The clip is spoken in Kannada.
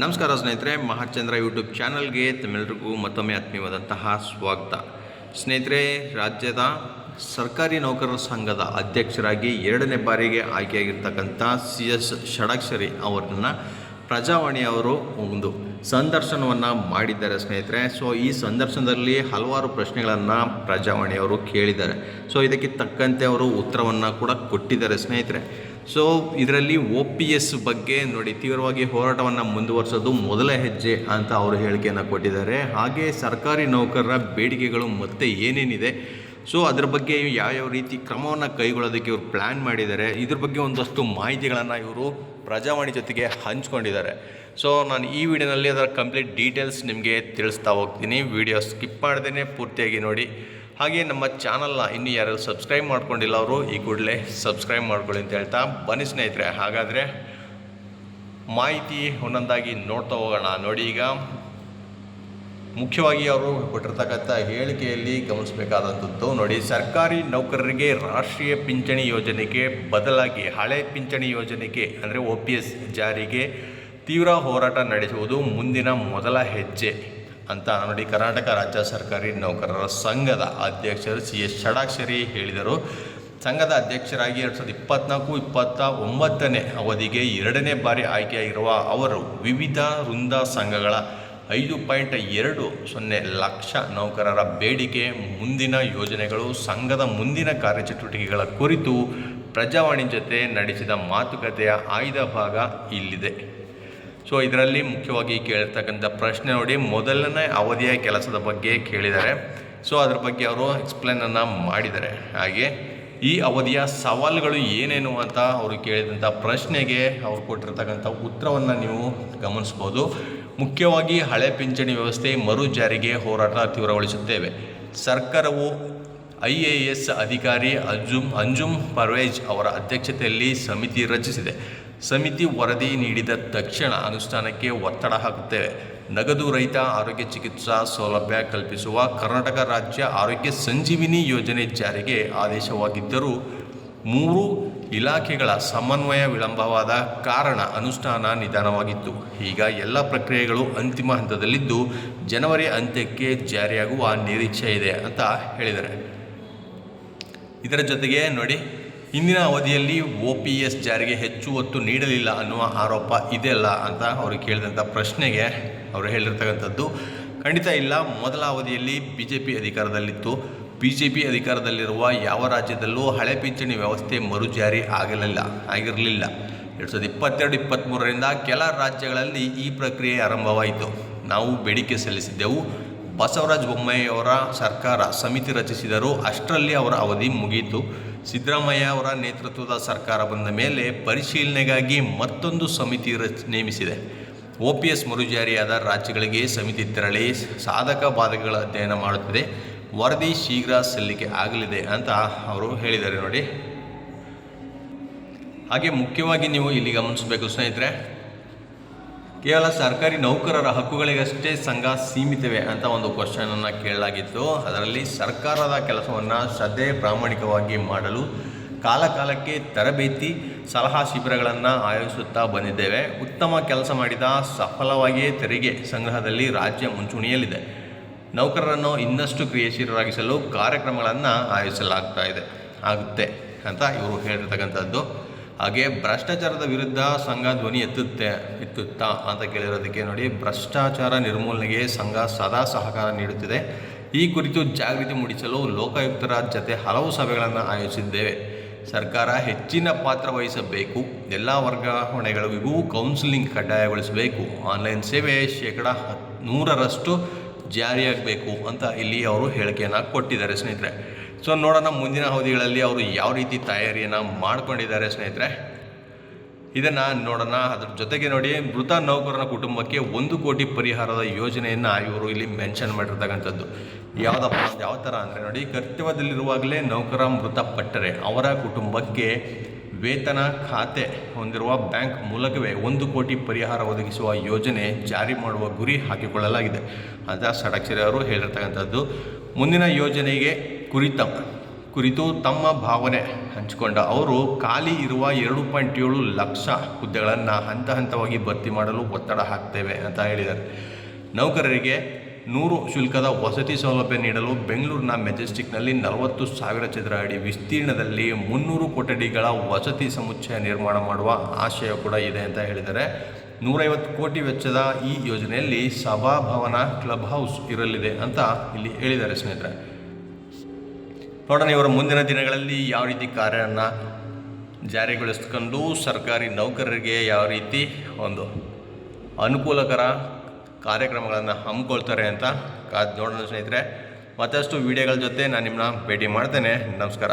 ನಮಸ್ಕಾರ ಸ್ನೇಹಿತರೆ, ಮಹಾಚಂದ್ರ ಯೂಟ್ಯೂಬ್ ಚಾನಲ್ಗೆ ತಮ್ಮೆಲ್ಲರಿಗೂ ಮತ್ತೊಮ್ಮೆ ಆತ್ಮೀಯವಾದಂತಹ ಸ್ವಾಗತ. ಸ್ನೇಹಿತರೆ, ರಾಜ್ಯದ ಸರ್ಕಾರಿ ನೌಕರರ ಸಂಘದ ಅಧ್ಯಕ್ಷರಾಗಿ ಎರಡನೇ ಬಾರಿಗೆ ಆಯ್ಕೆಯಾಗಿರ್ತಕ್ಕಂಥ ಸಿ ಎಸ್ ಷಡಾಕ್ಷರಿ ಅವರನ್ನು ಪ್ರಜಾವಾಣಿ ಅವರು ಒಂದು ಸಂದರ್ಶನವನ್ನು ಮಾಡಿದ್ದಾರೆ ಸ್ನೇಹಿತರೆ. ಸೊ ಈ ಸಂದರ್ಶನದಲ್ಲಿ ಹಲವಾರು ಪ್ರಶ್ನೆಗಳನ್ನು ಪ್ರಜಾವಾಣಿ ಅವರು ಕೇಳಿದ್ದಾರೆ. ಸೊ ಇದಕ್ಕೆ ತಕ್ಕಂತೆ ಅವರು ಉತ್ತರವನ್ನು ಕೂಡ ಕೊಟ್ಟಿದ್ದಾರೆ ಸ್ನೇಹಿತರೆ. ಸೊ ಇದರಲ್ಲಿ ಒ ಪಿ ಎಸ್ ಬಗ್ಗೆ ನೋಡಿ, ತೀವ್ರವಾಗಿ ಹೋರಾಟವನ್ನು ಮುಂದುವರಿಸೋದು ಮೊದಲ ಹೆಜ್ಜೆ ಅಂತ ಅವರು ಹೇಳಿಕೆಯನ್ನು ಕೊಟ್ಟಿದ್ದಾರೆ. ಹಾಗೆ ಸರ್ಕಾರಿ ನೌಕರರ ಬೇಡಿಕೆಗಳು ಮತ್ತೆ ಏನೇನಿದೆ? ಸೊ ಅದ್ರ ಬಗ್ಗೆ ಯಾವ್ಯಾವ ರೀತಿ ಕ್ರಮವನ್ನು ಕೈಗೊಳ್ಳೋದಕ್ಕೆ ಇವರು ಪ್ಲ್ಯಾನ್ ಮಾಡಿದ್ದಾರೆ? ಇದ್ರ ಬಗ್ಗೆ ಒಂದಷ್ಟು ಮಾಹಿತಿಗಳನ್ನು ಇವರು ಪ್ರಜಾವಾಣಿ ಜೊತೆಗೆ ಹಂಚ್ಕೊಂಡಿದ್ದಾರೆ. ಸೊ ನಾನು ಈ ವಿಡಿಯೋನಲ್ಲಿ ಅದರ ಕಂಪ್ಲೀಟ್ ಡೀಟೇಲ್ಸ್ ನಿಮಗೆ ತಿಳಿಸ್ತಾ ಹೋಗ್ತೀನಿ. ವಿಡಿಯೋ ಸ್ಕಿಪ್ ಮಾಡ್ದೇ ಪೂರ್ತಿಯಾಗಿ ನೋಡಿ. ಹಾಗೆ ನಮ್ಮ ಚಾನಲ್ನ ಇನ್ನು ಯಾರು ಸಬ್ಸ್ಕ್ರೈಬ್ ಮಾಡ್ಕೊಂಡಿಲ್ಲ ಅವರು, ಈ ಕೂಡಲೇ ಸಬ್ಸ್ಕ್ರೈಬ್ ಮಾಡ್ಕೊಳ್ಳಿ ಅಂತ ಹೇಳ್ತಾ ಬನ್ನಿ ಸ್ನೇಹಿತರೆ. ಹಾಗಾದರೆ ಮಾಹಿತಿ ಒಂದೊಂದಾಗಿ ನೋಡ್ತಾ ಹೋಗೋಣ. ನೋಡಿ ಈಗ ಮುಖ್ಯವಾಗಿ ಅವರು ಕೊಟ್ಟಿರ್ತಕ್ಕಂಥ ಹೇಳಿಕೆಯಲ್ಲಿ ಗಮನಿಸಬೇಕಾದಂಥದ್ದು, ನೋಡಿ ಸರ್ಕಾರಿ ನೌಕರರಿಗೆ ರಾಷ್ಟ್ರೀಯ ಪಿಂಚಣಿ ಯೋಜನೆಗೆ ಬದಲಾಗಿ ಹಳೆ ಪಿಂಚಣಿ ಯೋಜನೆಗೆ, ಅಂದರೆ ಒ ಜಾರಿಗೆ ತೀವ್ರ ಹೋರಾಟ ನಡೆಸುವುದು ಮುಂದಿನ ಮೊದಲ ಹೆಜ್ಜೆ. ಅಂತ ನೋಡಿ ಕರ್ನಾಟಕ ರಾಜ್ಯ ಸರ್ಕಾರಿ ನೌಕರರ ಸಂಘದ ಅಧ್ಯಕ್ಷರು ಸಿ ಎಸ್ ಷಡಾಕ್ಷರಿ ಹೇಳಿದರು. ಸಂಘದ ಅಧ್ಯಕ್ಷರಾಗಿ ಎರಡು ಸಾವಿರದ ಇಪ್ಪತ್ನಾಲ್ಕು, ಇಪ್ಪತ್ತ ಒಂಬತ್ತನೇ ಅವಧಿಗೆ ಎರಡನೇ ಬಾರಿ ಆಯ್ಕೆಯಾಗಿರುವ ಅವರು ವಿವಿಧ ವೃಂದ ಸಂಘಗಳ ಐದು ಪಾಯಿಂಟ್ ಎರಡು ಸೊನ್ನೆ ಲಕ್ಷ ನೌಕರರ ಬೇಡಿಕೆ, ಮುಂದಿನ ಯೋಜನೆಗಳು, ಸಂಘದ ಮುಂದಿನ ಕಾರ್ಯಚಟುವಟಿಕೆಗಳ ಕುರಿತು ಪ್ರಜಾವಾಣಿ ಜೊತೆ ನಡೆಸಿದ ಮಾತುಕತೆಯ ಆಯ್ದ ಭಾಗ ಇಲ್ಲಿದೆ. ಸೊ ಇದರಲ್ಲಿ ಮುಖ್ಯವಾಗಿ ಕೇಳಿರ್ತಕ್ಕಂಥ ಪ್ರಶ್ನೆ ನೋಡಿ, ಮೊದಲನೇ ಅವಧಿಯ ಕೆಲಸದ ಬಗ್ಗೆ ಕೇಳಿದ್ದಾರೆ. ಸೊ ಅದ್ರ ಬಗ್ಗೆ ಅವರು ಎಕ್ಸ್ಪ್ಲೇನನ್ನು ಮಾಡಿದ್ದಾರೆ. ಹಾಗೆ, ಈ ಅವಧಿಯ ಸವಾಲುಗಳು ಏನೇನು ಅಂತ ಅವರು ಕೇಳಿದಂಥ ಪ್ರಶ್ನೆಗೆ ಅವರು ಕೊಟ್ಟಿರ್ತಕ್ಕಂಥ ಉತ್ತರವನ್ನು ನೀವು ಗಮನಿಸ್ಬೋದು. ಮುಖ್ಯವಾಗಿ ಹಳೆ ಪಿಂಚಣಿ ವ್ಯವಸ್ಥೆ ಮರು ಜಾರಿಗೆ ಹೋರಾಟ ತೀವ್ರಗೊಳಿಸುತ್ತೇವೆ. ಸರ್ಕಾರವು ಐ ಎ ಎಸ್ ಅಧಿಕಾರಿ ಅಂಜುಮ್ ಅಂಜುಮ್ ಪರ್ವೇಜ್ ಅವರ ಅಧ್ಯಕ್ಷತೆಯಲ್ಲಿ ಸಮಿತಿ ರಚಿಸಿದೆ. ಸಮಿತಿ ವರದಿ ನೀಡಿದ ತಕ್ಷಣ ಅನುಷ್ಠಾನಕ್ಕೆ ಒತ್ತಡ ಹಾಕುತ್ತೇವೆ ನಗದು ರಹಿತ ಆರೋಗ್ಯ ಚಿಕಿತ್ಸಾ ಸೌಲಭ್ಯ ಕಲ್ಪಿಸುವ ಕರ್ನಾಟಕ ರಾಜ್ಯ ಆರೋಗ್ಯ ಸಂಜೀವಿನಿ ಯೋಜನೆ ಜಾರಿಗೆ ಆದೇಶವಾಗಿದ್ದರೂ ಮೂರು ಇಲಾಖೆಗಳ ಸಮನ್ವಯ ವಿಳಂಬವಾದ ಕಾರಣ ಅನುಷ್ಠಾನ ನಿಧಾನವಾಗಿತ್ತು. ಈಗ ಎಲ್ಲ ಪ್ರಕ್ರಿಯೆಗಳು ಅಂತಿಮ ಹಂತದಲ್ಲಿದ್ದು ಜನವರಿ ಅಂತ್ಯಕ್ಕೆ ಜಾರಿಯಾಗುವ ನಿರೀಕ್ಷೆ ಇದೆ ಅಂತ ಹೇಳಿದ್ದಾರೆ. ಇದರ ಜೊತೆಗೆ ನೋಡಿ. ಹಿಂದಿನ ಅವಧಿಯಲ್ಲಿ ಒ ಪಿ ಎಸ್ ಜಾರಿಗೆ ಹೆಚ್ಚು ಒತ್ತು ನೀಡಲಿಲ್ಲ ಅನ್ನುವ ಆರೋಪ ಇದೆಯಲ್ಲ ಅಂತ ಅವರು ಕೇಳಿದಂಥ ಪ್ರಶ್ನೆಗೆ ಅವರು ಹೇಳಿರ್ತಕ್ಕಂಥದ್ದು. ಖಂಡಿತ ಇಲ್ಲ. ಮೊದಲ ಅವಧಿಯಲ್ಲಿ ಬಿ ಜೆ ಪಿ ಅಧಿಕಾರದಲ್ಲಿತ್ತು. ಬಿ ಜೆ ಪಿ ಅಧಿಕಾರದಲ್ಲಿರುವ ಯಾವ ರಾಜ್ಯದಲ್ಲೂ ಹಳೆ ಪಿಂಚಣಿ ವ್ಯವಸ್ಥೆ ಮರು ಜಾರಿ ಆಗಲಿಲ್ಲ, ಆಗಿರಲಿಲ್ಲ. ಎರಡು ಸಾವಿರದ ಇಪ್ಪತ್ತೆರಡು ಇಪ್ಪತ್ತ್ಮೂರರಿಂದ ಕೆಲ ರಾಜ್ಯಗಳಲ್ಲಿ ಈ ಪ್ರಕ್ರಿಯೆ ಆರಂಭವಾಯಿತು. ನಾವು ಬೇಡಿಕೆ ಸಲ್ಲಿಸಿದ್ದೆವು. ಬಸವರಾಜ ಬೊಮ್ಮಾಯಿಯವರ ಸರ್ಕಾರ ಸಮಿತಿ ರಚಿಸಿದರು ಅಷ್ಟರಲ್ಲಿ ಅವರ ಅವಧಿ ಮುಗಿಯಿತು. ಸಿದ್ದರಾಮಯ್ಯ ಅವರ ನೇತೃತ್ವದ ಸರ್ಕಾರ ಬಂದ ಮೇಲೆ ಪರಿಶೀಲನೆಗಾಗಿ ಮತ್ತೊಂದು ಸಮಿತಿ ರಚ, ನೇಮಿಸಿದೆ. ಒ ಪಿ ಎಸ್ ಮರುಜಾರಿಯಾದ ರಾಜ್ಯಗಳಿಗೆ ಸಮಿತಿ ತೆರಳಿ ಸಾಧಕ ಬಾಧಕಗಳ ಅಧ್ಯಯನ ಮಾಡುತ್ತಿದೆ. ವರದಿ ಶೀಘ್ರ ಸಲ್ಲಿಕೆ ಆಗಲಿದೆ ಅಂತ ಅವರು ಹೇಳಿದ್ದಾರೆ ನೋಡಿ. ಹಾಗೆ ಮುಖ್ಯವಾಗಿ ನೀವು ಇಲ್ಲಿ ಗಮನಿಸಬೇಕು ಸ್ನೇಹಿತರೆ ಕೇವಲ ಸರ್ಕಾರಿ ನೌಕರರ ಹಕ್ಕುಗಳಿಗಷ್ಟೇ ಸಂಘ ಸೀಮಿತವೇ ಅಂತ ಒಂದು ಕ್ವಶನನ್ನು ಕೇಳಲಾಗಿತ್ತು. ಅದರಲ್ಲಿ ಸರ್ಕಾರದ ಕೆಲಸವನ್ನು ಶ್ರದ್ಧೆ ಪ್ರಾಮಾಣಿಕವಾಗಿ ಮಾಡಲು ಕಾಲಕಾಲಕ್ಕೆ ತರಬೇತಿ ಸಲಹಾ ಶಿಬಿರಗಳನ್ನು ಆಯೋಜಿಸುತ್ತಾ ಬಂದಿದ್ದೇವೆ. ಉತ್ತಮ ಕೆಲಸ ಮಾಡಿದ ಸಫಲವಾಗಿಯೇ ತೆರಿಗೆ ಸಂಗ್ರಹದಲ್ಲಿ ರಾಜ್ಯ ಮುಂಚೂಣಿಯಲ್ಲಿದೆ. ನೌಕರರನ್ನು ಇನ್ನಷ್ಟು ಕ್ರಿಯಾಶೀಲರಾಗಿಸಲು ಕಾರ್ಯಕ್ರಮಗಳನ್ನು ಆಯೋಜಿಸಲಾಗ್ತಾ ಇದೆ. ಆಗುತ್ತೆ ಅಂತ ಇವರು ಹೇಳಿರ್ತಕ್ಕಂಥದ್ದು. ಹಾಗೆ ಭ್ರಷ್ಟಾಚಾರದ ವಿರುದ್ಧ ಸಂಘ ಧ್ವನಿ ಎತ್ತುತ್ತೆ, ಎತ್ತುತ್ತಾ ಅಂತ ಕೇಳಿರೋದಕ್ಕೆ ನೋಡಿ ಭ್ರಷ್ಟಾಚಾರ ನಿರ್ಮೂಲನೆಗೆ ಸಂಘ ಸದಾ ಸಹಕಾರ ನೀಡುತ್ತಿದೆ. ಈ ಕುರಿತು ಜಾಗೃತಿ ಮೂಡಿಸಲು ಲೋಕಾಯುಕ್ತರ ಜತೆ ಹಲವು ಸಭೆಗಳನ್ನು ಆಯೋಜಿಸಿದ್ದೇವೆ. ಸರ್ಕಾರ ಹೆಚ್ಚಿನ ಪಾತ್ರ ವಹಿಸಬೇಕು, ಎಲ್ಲ ವರ್ಗಾವಣೆಗಳಿಗೂ ಕೌನ್ಸಿಲಿಂಗ್ ಕಡ್ಡಾಯಗೊಳಿಸಬೇಕು ಆನ್ಲೈನ್ ಸೇವೆ ಶೇಕಡ ಹತ್ ನೂರರಷ್ಟು ಜಾರಿಯಾಗಬೇಕು ಅಂತ ಇಲ್ಲಿ ಅವರು ಹೇಳಿಕೆಯನ್ನು ಕೊಟ್ಟಿದ್ದಾರೆ ಸ್ನೇಹಿತರೆ. ಸೊ ನೋಡೋಣ ಮುಂದಿನ ಅವಧಿಗಳಲ್ಲಿ ಅವರು ಯಾವ ರೀತಿ ತಯಾರಿಯನ್ನು ಮಾಡ್ಕೊಂಡಿದ್ದಾರೆ ಸ್ನೇಹಿತರೆ. ಇದನ್ನು ನೋಡೋಣ. ಅದ್ರ ಜೊತೆಗೆ ನೋಡಿ, ಮೃತ ನೌಕರನ ಕುಟುಂಬಕ್ಕೆ ಒಂದು ಕೋಟಿ ಪರಿಹಾರದ ಯೋಜನೆಯನ್ನು ಇವರು ಇಲ್ಲಿ ಮೆನ್ಷನ್ ಮಾಡಿರ್ತಕ್ಕಂಥದ್ದು. ಯಾವುದಪ್ಪ, ಯಾವ ಥರ ಅಂದರೆ ನೋಡಿ, ಕರ್ತವ್ಯದಲ್ಲಿರುವಾಗಲೇ ನೌಕರ ಮೃತಪಟ್ಟರೆ ಅವರ ಕುಟುಂಬಕ್ಕೆ ವೇತನ ಖಾತೆ ಹೊಂದಿರುವ ಬ್ಯಾಂಕ್ ಮೂಲಕವೇ ಒಂದು ಕೋಟಿ ಪರಿಹಾರ ಒದಗಿಸುವ ಯೋಜನೆ ಜಾರಿ ಮಾಡುವ ಗುರಿ ಹಾಕಿಕೊಳ್ಳಲಾಗಿದೆ. ಅಂತ ಸಡಕ್ಷರಿ ಅವರು ಹೇಳಿರ್ತಕ್ಕಂಥದ್ದು. ಮುಂದಿನ ಯೋಜನೆಗೆ ಕುರಿತ ಕುರಿತು ತಮ್ಮ ಭಾವನೆ ಹಂಚಿಕೊಂಡ ಅವರು, ಖಾಲಿ ಇರುವ ಎರಡು ಪಾಯಿಂಟ್ ಏಳು ಲಕ್ಷ ಹುದ್ದೆಗಳನ್ನು ಹಂತ ಹಂತವಾಗಿ ಭರ್ತಿ ಮಾಡಲು ಒತ್ತಡ ಹಾಕ್ತೇವೆ ಅಂತ ಹೇಳಿದ್ದಾರೆ. ನೌಕರರಿಗೆ ನೂರು ಶುಲ್ಕದ ವಸತಿ ಸೌಲಭ್ಯ ನೀಡಲು ಬೆಂಗಳೂರಿನ ಮೆಜೆಸ್ಟಿಕ್ನಲ್ಲಿ ನಲವತ್ತು ಸಾವಿರ ಚದರ ಅಡಿ ವಿಸ್ತೀರ್ಣದಲ್ಲಿ ಮುನ್ನೂರು ಕೊಠಡಿಗಳ ವಸತಿ ಸಮುಚ್ಚಯ ನಿರ್ಮಾಣ ಮಾಡುವ ಆಶಯ ಕೂಡ ಇದೆ ಅಂತ ಹೇಳಿದ್ದಾರೆ. ನೂರೈವತ್ತು ಕೋಟಿ ವೆಚ್ಚದ ಈ ಯೋಜನೆಯಲ್ಲಿ ಸಭಾಭವನ ಕ್ಲಬ್ ಹೌಸ್ ಇರಲಿದೆ ಅಂತ ಇಲ್ಲಿ ಹೇಳಿದ್ದಾರೆ ಸ್ನೇಹಿತರೆ. ನೋಡೋಣ, ಇವರು ಮುಂದಿನ ದಿನಗಳಲ್ಲಿ ಯಾವ ರೀತಿ ಕಾರ್ಯವನ್ನು ಜಾರಿಗೊಳಿಸ್ಕೊಂಡು ಸರ್ಕಾರಿ ನೌಕರರಿಗೆ ಯಾವ ರೀತಿ ಒಂದು ಅನುಕೂಲಕರ ಕಾರ್ಯಕ್ರಮಗಳನ್ನು ಹಮ್ಮಿಕೊಳ್ತಾರೆ ಅಂತ ಕಾದು ನೋಡೋಣ ಸ್ನೇಹಿತರೆ. ಮತ್ತಷ್ಟು ವಿಡಿಯೋಗಳ ಜೊತೆ ನಾನು ನಿಮ್ಮನ್ನ ಭೇಟಿ ಮಾಡ್ತೇನೆ. ನಮಸ್ಕಾರ.